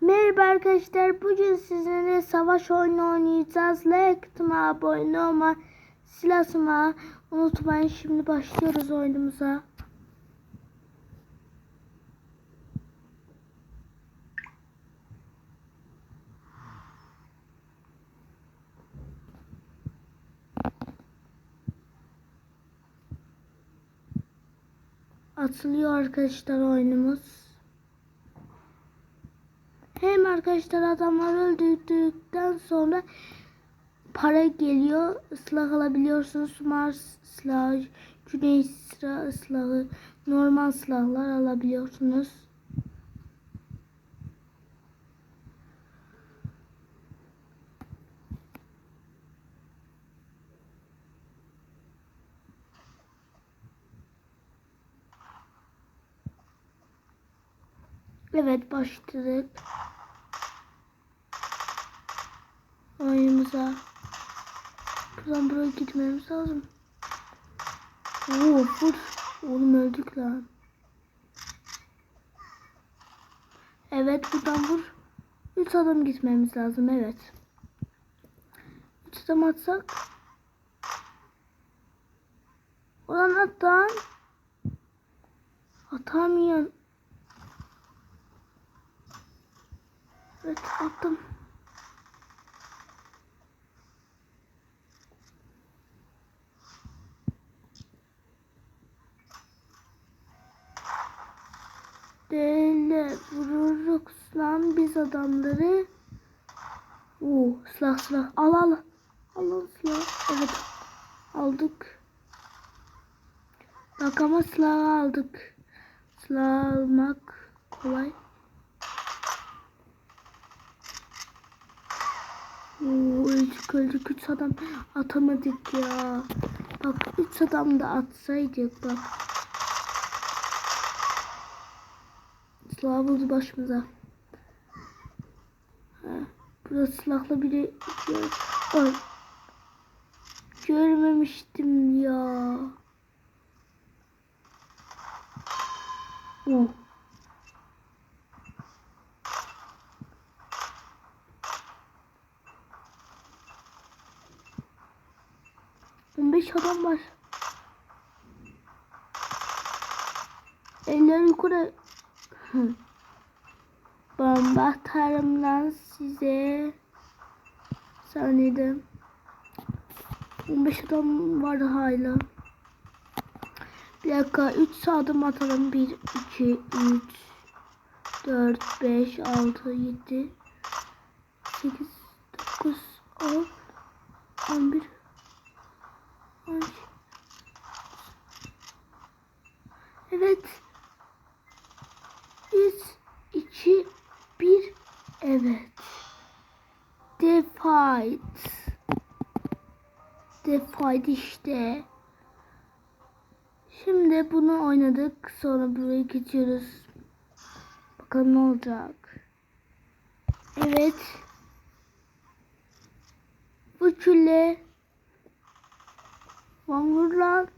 Merhaba arkadaşlar. Bugün sizinle savaş oyunu oynayacağız. Like atma, abone olma, silah. Unutmayın şimdi başlıyoruz oyunumuza. Atılıyor arkadaşlar oyunumuz. Hem arkadaşlar adamlar öldürdükten sonra para geliyor. Silah alabiliyorsunuz. Mars silahı, Güney silah silahı, normal silahlar alabiliyorsunuz. Evet başladık. Oyunumuza. Buradan buraya gitmemiz lazım. Oo fır. Oğlum öldük lan. Evet buradan vur. Üç adım gitmemiz lazım evet. Üç adım atsak. Ulan atan. Atamıyorum. Evet attım. Dele vururuz lan biz adamları. Oo silah silah al al. Al al silah. Evet aldık. Bak ama silah aldık. Silah almak kolay. Oo, üç öldük üç adam atamadık ya. Bak üç adam da atsaydık bak. Silah buldu başımıza. Ha, burada silahla biri. Ay. Görmemiştim ya. Oh. On adam var. Eller yukarı. Atarım lan size. Saniyede. 15 adam var hala. Bir dakika 3 adım atalım. 1, 2, 3, 4, 5, 6, 7, 8, 9, 10, 11, 12. Evet. 3, 2, 1. Evet. The fight. The fight işte. Şimdi bunu oynadık. Sonra buraya geçiyoruz. Bakalım ne olacak. Evet. Bu külle. Lan vur lan.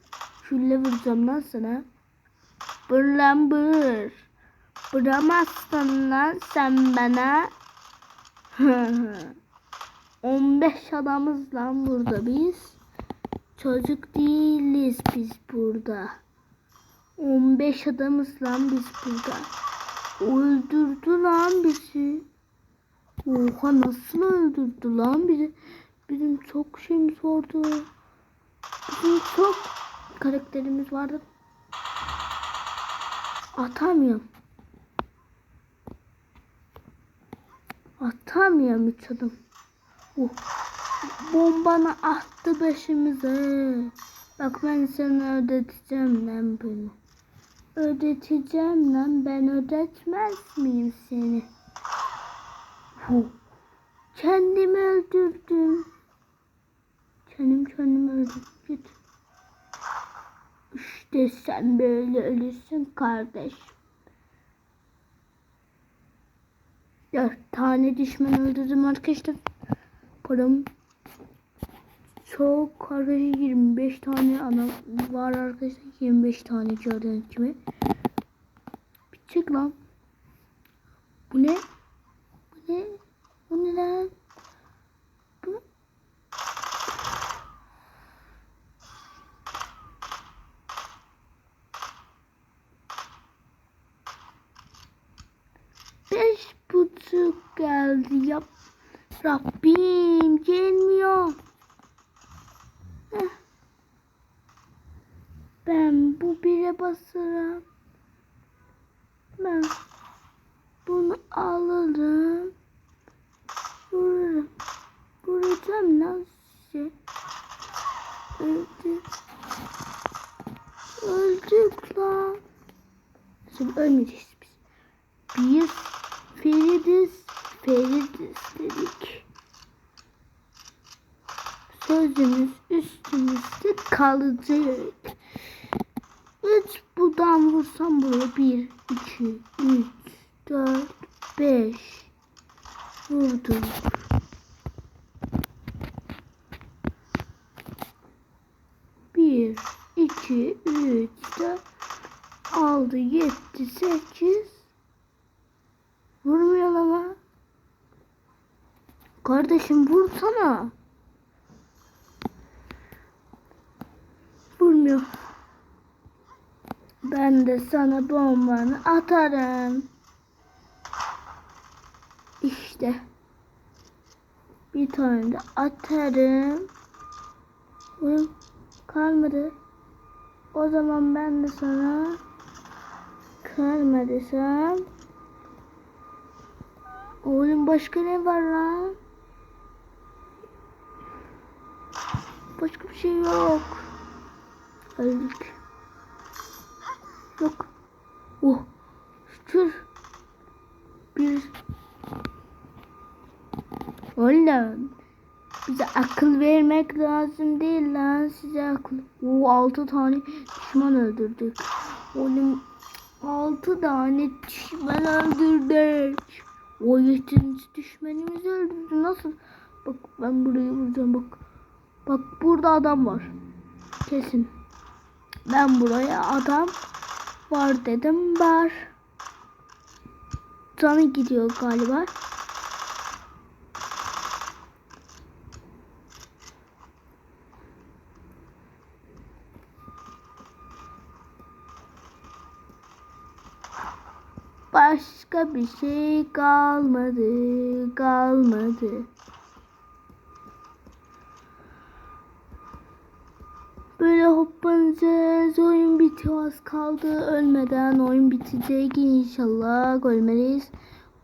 Külle vuracağım lan sana. Bır lan. Vuramazsın lan sen bana. 15 adamız lan burada biz. Çocuk değiliz biz burada. 15 adamız lan biz burada. Öldürdü lan bizi. Oha nasıl öldürdü lan bizi? Bizim çok şeyimiz vardı. Bizim çok karakterimiz vardı. Atamıyorum. Atamıyorum üç adım. Oh. Bombanı attı başımıza. Bak ben sana ödeteceğim lan bunu. Ödeteceğim lan ben ödetmez miyim seni? Oh. Kendimi öldürdüm. Kendim kendimi öldürdüm. Git. İşte sen böyle ölürsün kardeş. Dört tane düşman öldürdüm arkadaşlar. Param çok arkadaşlar 25 tane adam var arkadaşlar. 25 tane gördüğünüz gibi. Bir çık lan. Bu ne? Bu ne? Bu ne lan? Bu Beş buçuk geldi. Yap. Rabbim gelmiyor. Heh. Ben bu bire basarım. Ben bunu alırım. Vururum. Vuracağım lan size. Öldü. Öldük lan. Şimdi ölmeyeceğiz biz. Biz Feridiz, Feridiz dedik. Sözümüz üstümüzde kalacak. Üç buradan vursam buraya bir, iki, üç, dört, beş. Vurdum. Bir, iki, üç, dört, altı, yedi, sekiz. Vurmuyor ama. Kardeşim vursana. Vurmuyor. Ben de sana bombanı atarım. İşte. Bir tane de atarım. Vurun. Kalmadı. O zaman ben de sana kalma desem. Oğlum başka ne var lan? Başka bir şey yok. Öldük. Yok. Oh. Şükür. Bir. Oğlum. Bize akıl vermek lazım değil lan. Size akıl. Oo, altı tane düşman öldürdük. Oğlum. Altı tane düşman öldürdük. O yedinci düşmanımızı öldürdü. Nasıl? Bak ben burayı vuracağım bak. Bak burada adam var. Kesin. Ben buraya adam var dedim var. Canı gidiyor galiba. Başka bir şey kalmadı, kalmadı. Böyle hoppanacağız. Oyun bitiyor az kaldı. Ölmeden oyun bitecek inşallah. Ölmeliyiz.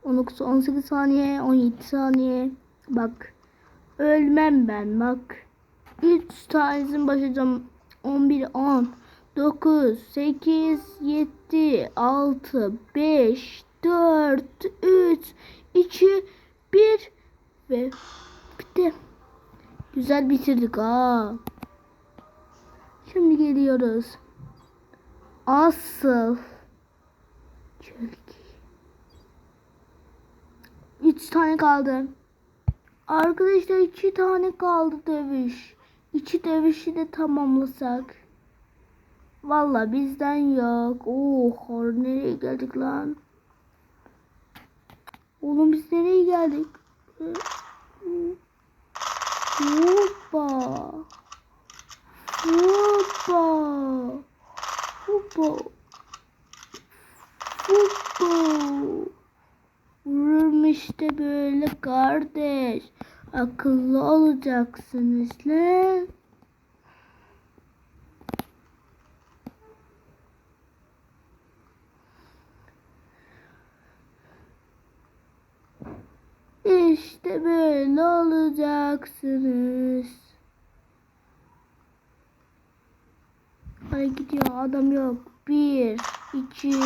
19, 18 saniye, 17 saniye. Bak. Ölmem ben bak. 3 tanesini başlayacağım. 11, 10, 9, 8, 7, 6, 5, 4, 3, 2, 1 ve bitti. Güzel bitirdik ha. Şimdi geliyoruz. Asıl çölge. Üç tane kaldı. Arkadaşlar iki tane kaldı dövüş. İki dövüşü de tamamlasak. Valla bizden yok. Oha nereye geldik lan? Oğlum biz nereye geldik? Hoppa. Hoppa. Hoppa. Hoppa. Vururum işte böyle kardeş. Akıllı olacaksınız lan. İşte böyle olacaksınız. Ay gidiyor adam yok. Bir, iki.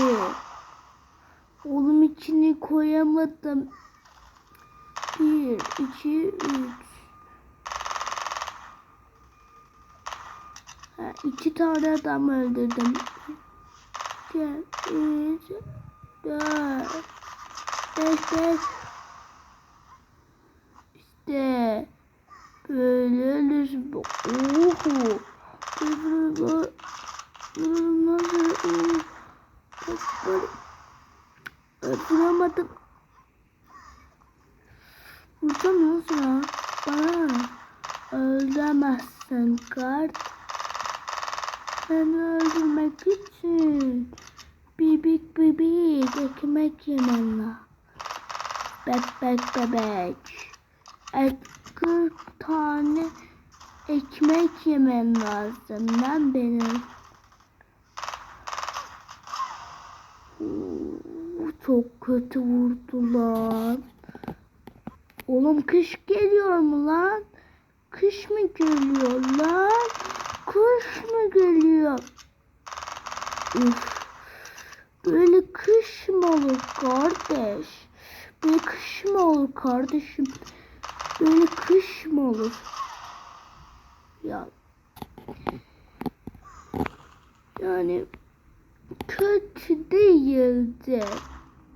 Oğlum içini koyamadım. Bir, iki, üç. Ha, iki tane adam öldürdüm. İki, üç, dört, beş, beş. İşte böyle ölürsün. Oho. Böyle Nasıl? Bak böyle. Öldüremedim. Vursam nasıl ya? Bana öldüremezsin kart. Seni bibik bibik ekmek yemen lazım. Bebek bebek. Et 40 tane ekmek yemem lazım lan benim. Çok kötü vurdular. Oğlum kış geliyor mu lan? Kış mı geliyor lan? Kış mı geliyor? Üf. Böyle kış mı olur kardeş? Böyle kış mı olur kardeşim? Böyle kış mı olur? Ya yani kötü değildi.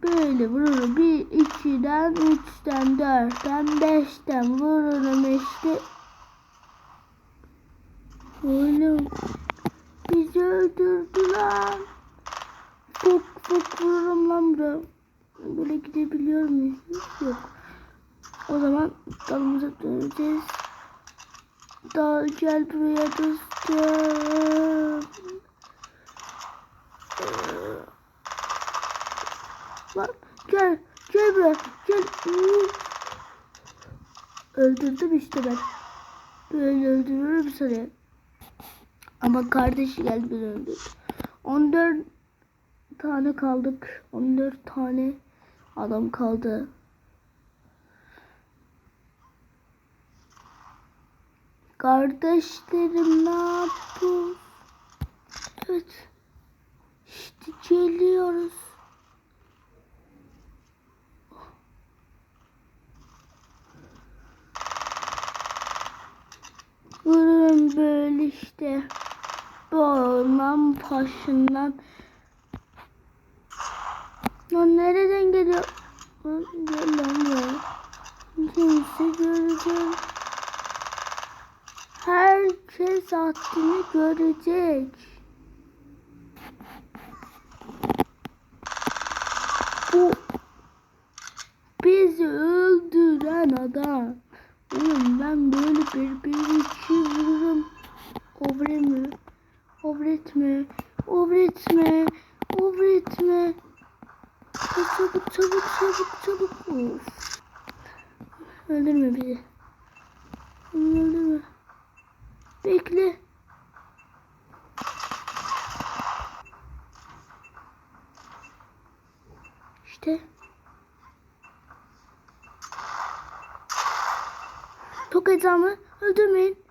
Böyle vururum. Bir, ikiden, üçten, dörtten, beşten vururum işte. Oğlum bizi öldürdüler. Fok vururum lan buraya. Böyle gidebiliyor muyuz? Yok. O zaman dalımıza döneceğiz. Dal gel buraya dostum. Lan gel gel buraya gel. Öldürdüm işte ben. Böyle öldürürüm seni. Ama kardeşi geldi beni öldürdü. 14 tane kaldık. 14 tane adam kaldı. Kardeşlerim ne yapıyor? Evet. İşte geliyoruz. Vururum böyle işte. Boğulmam başından. Lan nereden geliyor? Lan Gel lan buraya. Kimse görecek. Herkes haddini görecek. Bu bizi öldüren adam. Oğlum ben böyle bir bir iki vururum. Obretme. Obretme. Obretme. Çabuk çabuk çabuk çabuk. Of. Öldürme bizi. Öldürme. Bekle. İşte. Tok ecamı öldürmeyin.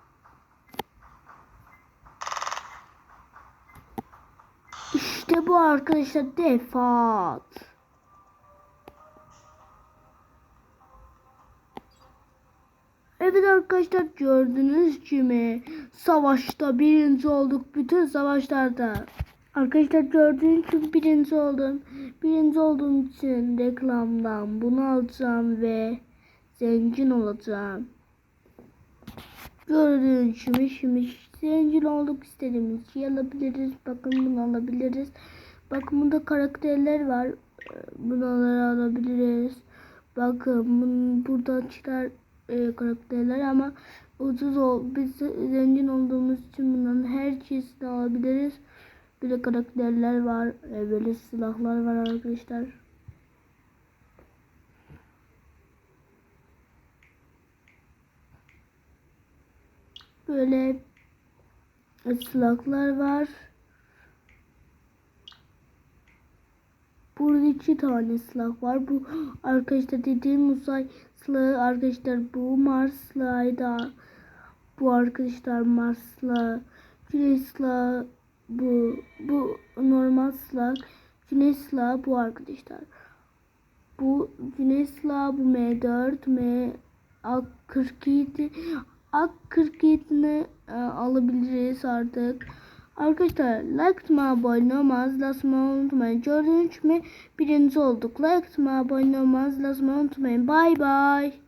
İşte bu arkadaşlar defat. Evet arkadaşlar gördünüz gibi savaşta birinci olduk bütün savaşlarda. Arkadaşlar gördüğünüz gibi birinci oldum. Birinci olduğum için reklamdan bunu alacağım ve zengin olacağım. Gördüğünüz gibi şimdi zengin olduk istediğimiz şey alabiliriz. Bakın bunu alabiliriz. Bakın burada karakterler var. Bunları alabiliriz. Bakın bunun burada çıkar e, karakterler ama ucuz ol. Biz zengin olduğumuz için bunların her şeyini alabiliriz. De karakterler var. E, böyle silahlar var arkadaşlar. Böyle silahlar var. Burada iki tane silah var. Bu arkadaşlar dediğim uzay silahı arkadaşlar bu Mars silahı da bu arkadaşlar Mars silahı. Güneş silahı bu bu normal silah. Güneş silahı bu arkadaşlar. Bu güneş silahı bu M4 M A47 A47'ni e, alabiliriz artık. Arkadaşlar like atmayı abone olmanızı lazım unutmayın. Gördüğünüz gibi birinci olduk. Like atmayı abone olmanızı lazım unutmayın. Bye bye.